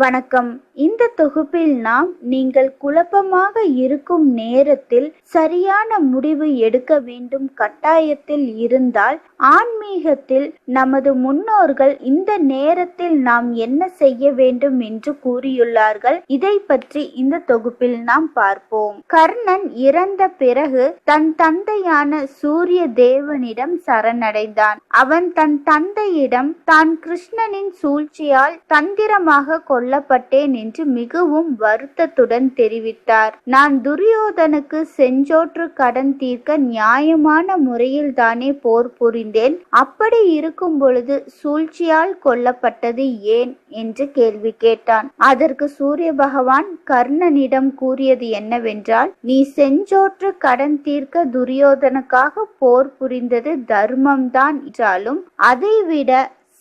வணக்கம். இந்த தொகுப்பில் நாம் நீங்கள் குழப்பமாக இருக்கும் நேரத்தில் சரியான முடிவு எடுக்க வேண்டும். கட்டாயத்தில் இருந்தால் ஆன்மீகத்தில் நமது முன்னோர்கள் இந்த நேரத்தில் நாம் என்ன செய்ய வேண்டும் என்று கூறியுள்ளார்கள். இதை பற்றி இந்த தொகுப்பில் நாம் பார்ப்போம். கர்ணன் இறந்த பிறகு தன் தந்தையான சூரிய தேவனிடம் சரணடைந்தான். அவன் தன் தந்தையிடம் தான் கிருஷ்ணனின் சூழ்ச்சியால் தந்திரமாக கொல்லப்பட்டேன் என்று மிகவும் வருத்தத்துடன் தெரிவித்தார். நான் துரியோதனுக்கு செஞ்சோற்று கடன் தீர்க்க நியாயமான முறையில் தானே போர் புரிந்தேன். அப்படி இருக்கும் பொழுது சூழ்ச்சியால் கொல்லப்பட்டது ஏன்? என்று கேள்வி கேட்டான். அதற்கு சூரிய பகவான் கர்ணனிடம் கூறியது என்னவென்றால் நீ செஞ்சோற்று கடன் தீர்க்க துரியோதனுக்காக போர் புரிந்தது தர்மம்தான் என்றாலும் அதைவிட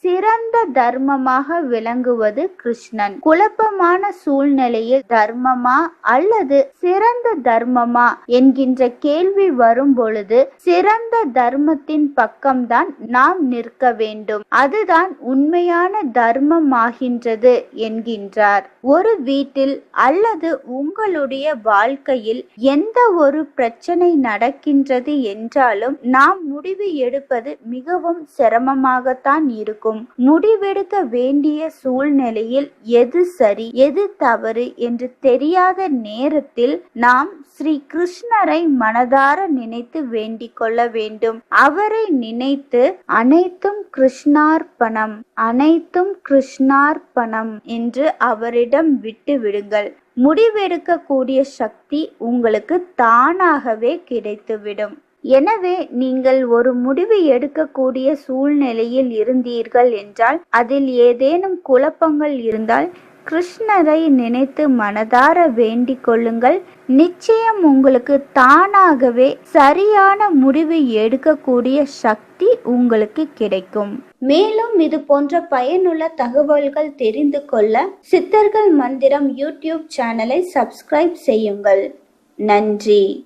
சிறந்த தர்மமாக விளங்குவது கிருஷ்ணன். குழப்பமான சூழ்நிலையில் தர்மமா அல்லது சிறந்த தர்மமா என்கின்ற கேள்வி வரும் பொழுது சிறந்த தர்மத்தின் பக்கம்தான் நாம் நிற்க வேண்டும். அதுதான் உண்மையான தர்மம் ஆகின்றது என்கின்றார். ஒரு வீட்டில் அல்லது உங்களுடைய வாழ்க்கையில் எந்த ஒரு பிரச்சனை நடக்கின்றது என்றாலும் நாம் முடிவு எடுப்பது மிகவும் சிரமமாகத்தான் இருக்கும். இருக்கும். முடிவெடுக்க வேண்டிய சூழ்நிலையில் எது சரி எது தவறு என்று தெரியாத நேரத்தில் நாம் ஸ்ரீ கிருஷ்ணரை மனதார நினைத்து வேண்டிக் கொள்ள வேண்டும். அவரை நினைத்து அனைத்தும் கிருஷ்ணார்ப்பணம் அனைத்தும் கிருஷ்ணார்ப்பணம் என்று அவரிடம் விட்டு விடுங்கள். முடிவெடுக்கக்கூடிய சக்தி உங்களுக்கு தானாகவே கிடைத்துவிடும். எனவே நீங்கள் ஒரு முடிவு எடுக்கக்கூடிய சூழ்நிலையில் இருந்தீர்கள் என்றால் அதில் ஏதேனும் குழப்பங்கள் இருந்தால் கிருஷ்ணரை நினைத்து மனதார வேண்டிக் கொள்ளுங்கள். நிச்சயம் உங்களுக்கு தானாகவே சரியான முடிவு எடுக்கக்கூடிய சக்தி உங்களுக்கு கிடைக்கும். மேலும் இது போன்ற பயனுள்ள தகவல்கள் தெரிந்து கொள்ள சித்தர்கள் மந்திரம் யூடியூப் சேனலை சப்ஸ்கிரைப் செய்யுங்கள். நன்றி.